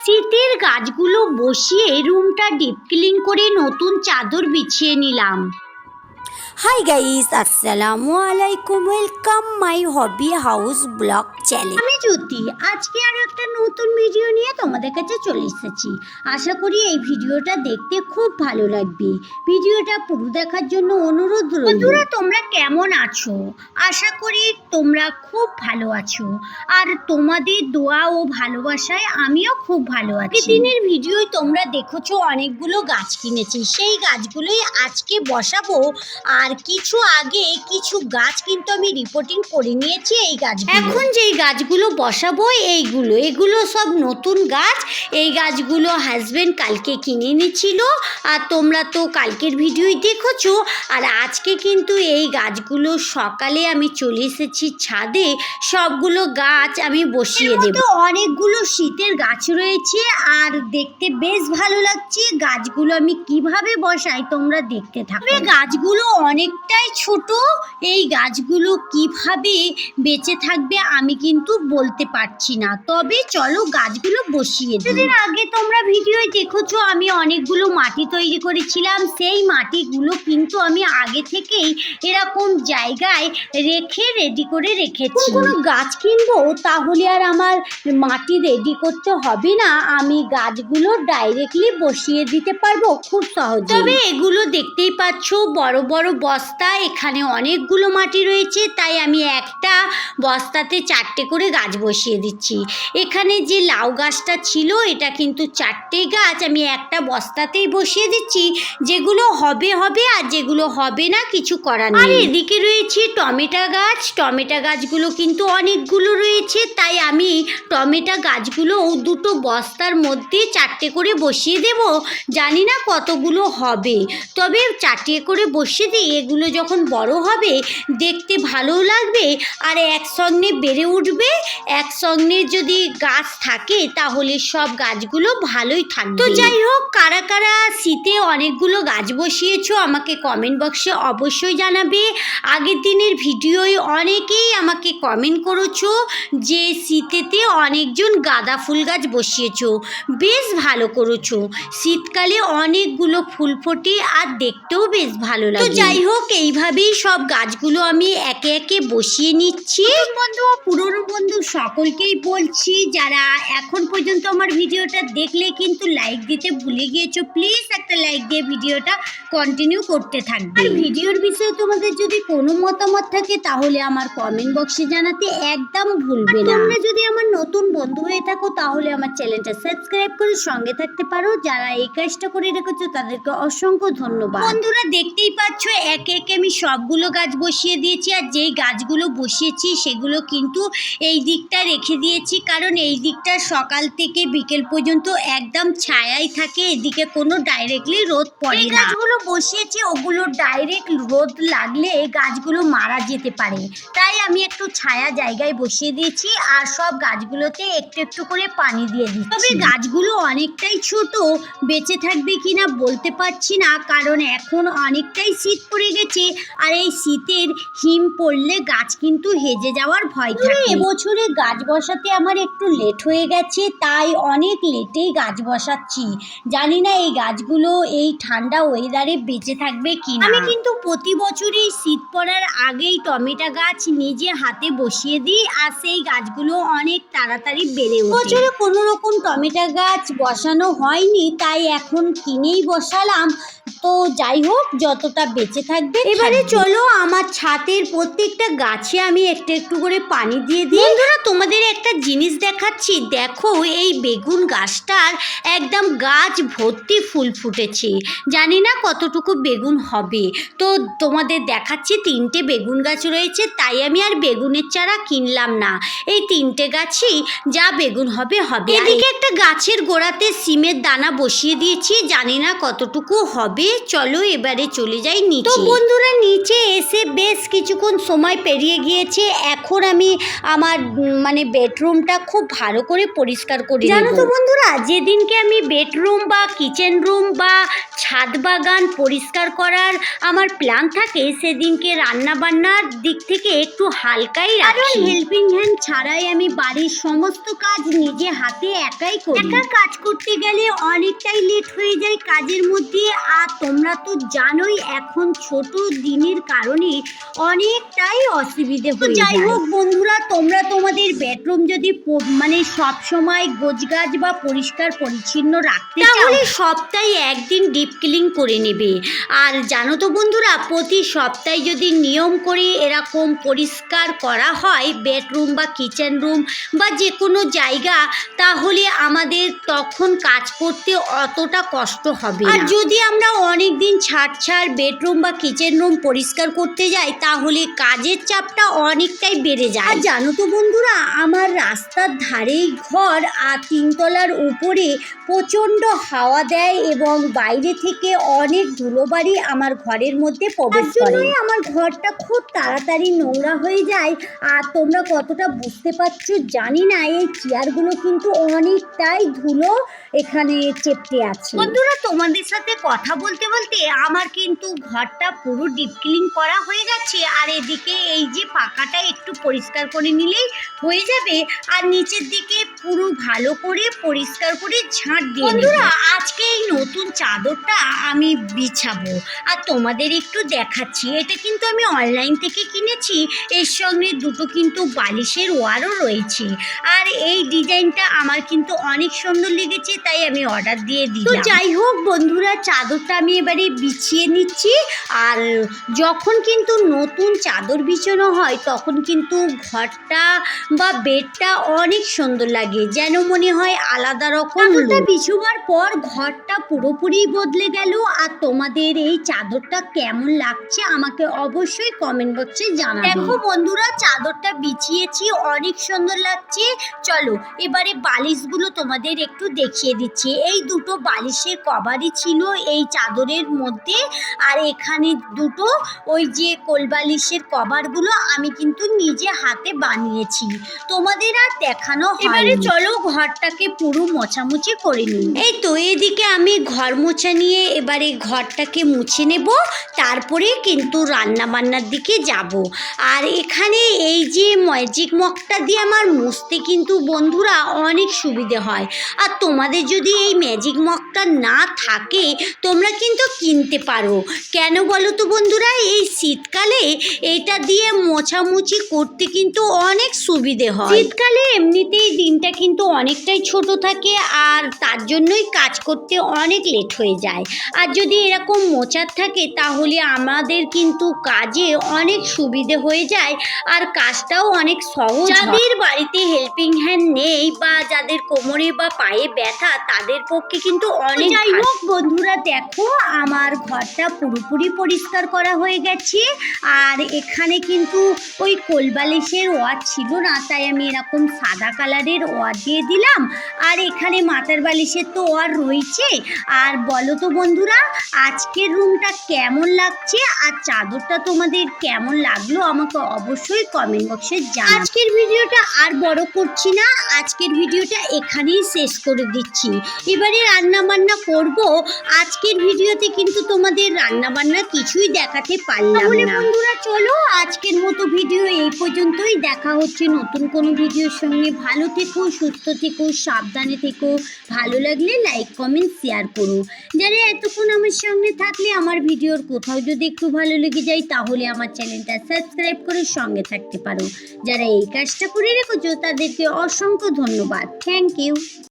শীতের গাছগুলো বসিয়ে রুমটা ডিপ ক্লিন করে নতুন চাদর বিছিয়ে নিলাম। হাই গাইস আসসালামু আলাইকুম welcome my hobby house blog channel আমি জ্যোতি। আজকে আরও একটা নতুন ভিডিও নিয়ে তোমাদের কাছে চলে এসেছি। আশা করি এই ভিডিওটা দেখতে খুব ভালো লাগবে। ভিডিওটা পুরো দেখার জন্য অনুরোধ বন্ধুরা, তোমরা কেমন আছো? আশা করি তোমরা খুব ভালো আছো। আর তোমাদের দোয়া ও ভালোবাসায় আমিও খুব ভালো আছি। দিনের ভিডিওয় তোমরা দেখেছ অনেকগুলো গাছ কিনেছি। সেই গাছগুলোই আজকে বসাবো। আর কিছু আগে কিছু গাছ কিন্তু আমি রিপোর্টিং করে নিয়েছি এই গাছ এখন যেই গাছগুলো বসাবো এইগুলো। এগুলো সব নতুন গাছ। এই গাছগুলো হাজব্যান্ড কালকে কিনে এনেছিল। আর তোমরা তো কালকের ভিডিওই দেখেছ। আর আজকে কিন্তু এই গাছগুলো সকালে আমি চলে এসেছি ছাদে। সবগুলো গাছ আমি বসিয়ে দেব। অনেকগুলো শীতের গাছ রয়েছে। আর দেখতে বেশ ভালো লাগছে। গাছগুলো আমি কীভাবে বসাই তোমরা দেখতে থাকো। গাছগুলো গাছগুলো অনেকটাই ছোট এই গাছগুলো কীভাবে বেঁচে থাকবে আমি কিন্তু বলতে পারছি না। তবে চলো গাছগুলো বসিয়ে দিন আগে তোমরা ভিডিওয় দেখেছ আমি অনেকগুলো মাটি তৈরি করেছিলাম। সেই মাটিগুলো কিন্তু আমি আগে থেকেই এরকম জায়গায় রেখে রেডি করে রেখেছি। কোনো গাছ কিনবো? তাহলে আর আমার মাটি রেডি করতে হবে না। আমি গাছগুলো ডাইরেক্টলি বসিয়ে দিতে পারব খুব সহজ তবে এগুলো দেখতেই পাচ্ছ বড় বড় বস্তা, এখানে অনেকগুলো মাটি রয়েছে, তাই আমি একটা বস্তাতে চারটে করে গাছ বসিয়ে দিচ্ছি। এখানে যে লাউ গাছটা ছিল, এটা কিন্তু চারটে গাছ আমি একটা বস্তাতেই বসিয়ে দিচ্ছি, যেগুলো হবে হবে আর যেগুলো হবে না, কিছু করার আর এদিকে রয়েছে টমেটো গাছ, টমেটো গাছগুলো কিন্তু অনেকগুলো রয়েছে, তাই আমি টমেটো গাছগুলো দুটো বস্তার মধ্যে চারটে করে বসিয়ে দেব, জানি না কতগুলো হবে। তবে চারটে করে বসিয়ে দিই এগুলো যখন বড় হবে দেখতে ভালোও লাগবে আর একসঙ্গে বেড়ে উঠবে। একসঙ্গে যদি গাছ থাকে তাহলে সব গাছগুলো ভালোই থাকবে। তো যাই হোক কারা কারা শীতে অনেকগুলো গাছ বসিয়েছো আমাকে কমেন্ট বক্সে অবশ্যই জানাবে। আগের দিনের ভিডিওয় অনেকেই আমাকে কমেন্ট করেছ যে শীতেতে অনেকজন গাঁদা ফুল গাছ বসিয়েছো। বেশ ভালো করেছ। শীতকালে অনেকগুলো ফুল ফোটে আর দেখতেও বেশ ভালো লাগে। তো যাই হোক এইভাবেই সব গাছগুলো আমি একে একে বসিয়ে নিচ্ছি। বন্ধু পুরনো বন্ধু সকলকেই বলছি যারা এখন পর্যন্ত আমার ভিডিওটা দেখলে কিন্তু লাইক দিতে ভুলে গিয়েছো প্লিজ একটা লাইক দিয়ে ভিডিওটা কন্টিনিউ করতে থাকবে। ভিডিওর বিষয়ে তোমাদের যদি কোনো মতামত থাকে তাহলে আমার কমেন্ট বক্সে জানাতে একদম ভুলবে না। তোমরা যদি আমার নতুন বন্ধু হয়ে থাকো তাহলে আমার চ্যানেলটা সাবস্ক্রাইব করে সঙ্গে থাকতে পারো। যারা এই কাজটা করে রেখেছো তাদেরকে অসংখ্য ধন্যবাদ। বন্ধুরা দেখতেই পাচ্ছ একে একে আমি সবগুলো গাছ বসিয়ে দিয়েছি আর যেই গাছগুলো বসিয়েছি সেগুলো কিন্তু এই দিকটা রেখে দিয়েছি। কারণ এই দিকটা সকাল থেকে বিকেল পর্যন্ত একদম ছায়াই থাকে এদিকে কোনো ডাইরেক্টলি রোদ পড়ে না। গাছগুলো বসিয়েছি ওগুলো ডাইরেক্ট রোদ লাগলে এই গাছগুলো মারা যেতে পারে। তাই আমি একটু ছায়া জায়গায় বসিয়ে দিয়েছি আর সব গাছগুলোতে একটু একটু করে পানি দিয়ে দিচ্ছি। তবে গাছগুলো অনেকটাই ছোট বেঁচে থাকবে কিনা বলতে পারছি না কারণ এখন অনেকটাই শীত পড়ে গেছে। আর এই শীতের হিম পড়লে গাছ কিন্তু হেজে যাওয়ার ভয় থাকে। এবছরে গাছ বসাতে আমার একটু লেট হয়ে গেছে তাই অনেক লেটেই গাছ বসাচ্ছি। জানি না এই গাছগুলো এই ঠান্ডা ওয়েদারে বেঁচে থাকবে কিনা। আমি কিন্তু প্রতি বছরই শীত পড়ার আগেই টমেটো গাছ নিজে হাতে বসিয়ে দিই আর সেই গাছগুলো অনেক তাড়াতাড়ি বেড়ে ওঠে। বছরে কোনো রকম টমেটো গাছ বসানো হয়নি তাই এখন কিনেই বসালাম। তো যাই হোক যতটা বেঁচে থাকবে এবারে চলো আমার ছাতের প্রত্যেকটা গাছে আমি একটু একটু করে পানি দিয়ে দিই। বন্ধুরা তোমাদের একটা জিনিস দেখাচ্ছি। দেখো এই বেগুন গাছটার একদম গাছ ভর্তি ফুল ফুটেছে। জানি না কতটুকু বেগুন হবে। তো তোমাদের দেখাচ্ছি তিনটে বেগুন গাছ রয়েছে তাই আমি আর বেগুনের চারা কিনলাম না। এই তিনটে গাছই যা বেগুন হবে হবে। এদিকে একটা গাছের গোড়াতে সিমের দানা বসিয়ে দিয়েছি জানি না কতটুকু হবে। চলো এবারে চলে যাই নিচে। তো বন্ধুরা নিচে এসে বেশ কিছুক্ষণ সময় পেরিয়ে গিয়েছে। এখন আমি আমার মানে বেডরুমটা খুব ভালো করে পরিষ্কার করি জানো তো বন্ধুরা যেদিনকে আমি বেডরুম বা কিচেন রুম বা ছাদ বাগান পরিষ্কার করার আমার প্ল্যান থাকে সেদিনকে রান্না বান্নার দিক থেকে একটু হালকাই রাখি। হেল্পিং হ্যান্ড ছাড়াই আমি বাড়ির সমস্ত কাজ নিজে হাতে একাই করি। একা কাজ করতে গেলে অনেকটাই লেট হয়ে যায় কাজের মধ্যে আর তোমরা তো জানোই এখন ছোট দিনের কারণে অনেকটাই অসুবিধে হয়ে যাই হোক বন্ধুরা তোমরা তোমাদের বেডরুম যদি মানে সব সময় গোছগাছ বা পরিষ্কার পরিচ্ছন্ন রাখতে তাহলে সপ্তাহে একদিন ডিপ ক্লিন করে নেবে। আর জানো তো বন্ধুরা প্রতি সপ্তাহে যদি নিয়ম করে এরকম পরিষ্কার করা হয় বেডরুম বা কিচেন রুম বা যে কোনো জায়গা তাহলে আমাদের তখন কাজ করতে অতটা কষ্ট হবে আর যদি আমরা অনেক দিন ছাড় ছাড় বেডরুম বা কিচেন রুম পরিষ্কার করতে যাই তাহলে কাজের চাপটা অনেকটাই বেড়ে যায়। আর জানো তো বন্ধুরা আমার রাস্তার ধারেই ঘর আর তিনতলার উপরে প্রচণ্ড হাওয়া দেয় এবং বাইরে থেকে অনেক ধুলোবাড়ি আমার ঘরের মধ্যে প্রবেশ করে। আমার ঘরটা খুব তাড়াতাড়ি নোংরা হয়ে যায় আর তোমরা কতটা বুঝতে পারছ জানি না এই চেয়ারগুলো কিন্তু অনেকটাই ধুলো এখানে চেপটে আছে। বন্ধুরা তোমাদের সাথে কথা বলতে বলতে আমার কিন্তু ঘরটা পুরো ডিপ ক্লিন করা হয়ে গেছে। আর এদিকে এই যে পাকাটা একটু পরিষ্কার করে নিলেই হয়ে যাবে। আর নিচের দিকে পুরো ভালো করে পরিষ্কার করে ঝাঁট দিয়ে বন্ধুরা আজকে এই নতুন চাদরটা আমি বিছাবো। আর তোমাদের একটু দেখাচ্ছি এটা কিন্তু আমি অনলাইন থেকে কিনেছি। এর সঙ্গে দুটো কিন্তু বালিশের ওয়ারও রয়েছে। আর এই ডিজাইনটা আমার কিন্তু অনেক সুন্দর লেগেছে তাই আমি অর্ডার দিয়ে দিই তো যাই হোক বন্ধুরা চাদরটা আমি এবারে বিছিয়ে নিচ্ছি। আর যখন কিন্তু নতুন চাদর বিছানো হয় তখন কিন্তু ঘরটা বা বেডটা অনেক সুন্দর লাগে। যেন মনে হয় আলাদা রকম বিছুবার পর ঘরটা পুরোপুরি বদলে গেল। আর তোমাদের এই চাদরটা কেমন লাগছে আমাকে অবশ্যই কমেন্ট বক্সে জানাবে। দেখো বন্ধুরা চাদরটা বিছিয়েছি অনেক সুন্দর লাগছে। চলো এবারে বালিশগুলো তোমাদের একটু দেখিয়ে দিচ্ছি। এই দুটো বালিশের কভারই ছিল এই চাদরের মধ্যে। আর এখানে দুটো ওই যে কোলবালিশের কভারগুলো আমি কিন্তু নিজে হাতে বানিয়েছি। তোমাদের আর দেখানো এবারে চলো ঘরটাকে পুরো মোছামুছি করে নিই। এই তো এদিকে আমি ঘর মোছা নিয়ে এবারে ঘরটাকে মুছে নেব। তারপরে কিন্তু রান্না বান্নার দিকে যাব। আর এখানে এই যে ম্যাজিক মগটা দিয়ে আমার মুছতে কিন্তু বন্ধুরা অনেক সুবিধে হয়। আর তোমাদের যদি এই ম্যাজিক মগটা না থাকে তোমরা কিন্তু কিনতে পারো। কেন বলো তো বন্ধুরা এই শীতকালে এটা দিয়ে মোছামুছি করতে কিন্তু অনেক সুবিধে হয়। শীতকালে এমনিতেই দিনটা কিন্তু অনেকটাই ছোট থাকে আর তার জন্যই কাজ করতে অনেক লেট হয়ে যায়। আর যদি এরকম মোচার থাকে তাহলে আমাদের কিন্তু কাজে অনেক সুবিধে হয়ে যায় আর কাজটাও অনেক সহজ যাদের বাড়িতে হেল্পিং হ্যান্ড নেই বা যাদের কোমরে বা পায়ে ব্যথা তাদের পক্ষে কিন্তু অনেক যাই হোক বন্ধুরা দেখো আমার ঘরটা পুরোপুরি পরিষ্কার করা হয়ে গেছে। আর এখানে কিন্তু ওই কোলবালিশের ওয়ার ছিল না, তাই আমি এরকম সাদা কালারের ওয়ার দিয়ে দিলাম। আর এখানে মাথার বালিশের তো ওয়ার রয়েছে। আর বলো তো বন্ধুরা, আজকের রুমটা কেমন লাগছে? আর চাদরটা তোমাদের কেমন লাগল? আমাকে অবশ্যই কমেন্ট বক্সে জানাও। আজকের ভিডিওটা আর বড় করছি না। আজকের ভিডিওটা এখানেই শেষ করে দিচ্ছি। এবারে রান্না বান্না করব। আজকের ভিডিওতে কিন্তু তোমাদের রান্না বান্না কিছুই দেখাতে পারলাম না। বন্ধুরা চলো আজকের মতো ভিডিও এই পর্যন্তই। দেখা হচ্ছে নতুন কোনো ভিডিওর সঙ্গে। ভালো থেকো সুস্থ থেকো সাবধানে থেকো। ভালো লাগলে লাইক কমেন্ট শেয়ার করো। যারা এতক্ষণ আমার সঙ্গে থাকলে আমার ভিডিওর কোথাও যদি একটু ভালো লেগে যায় তাহলে আমার চ্যানেলটা সাবস্ক্রাইব করে সঙ্গে থাকতে পারো। যারা এই কাজটা করে রেখেছো তাদেরকে অসংখ্য ধন্যবাদ। Thank you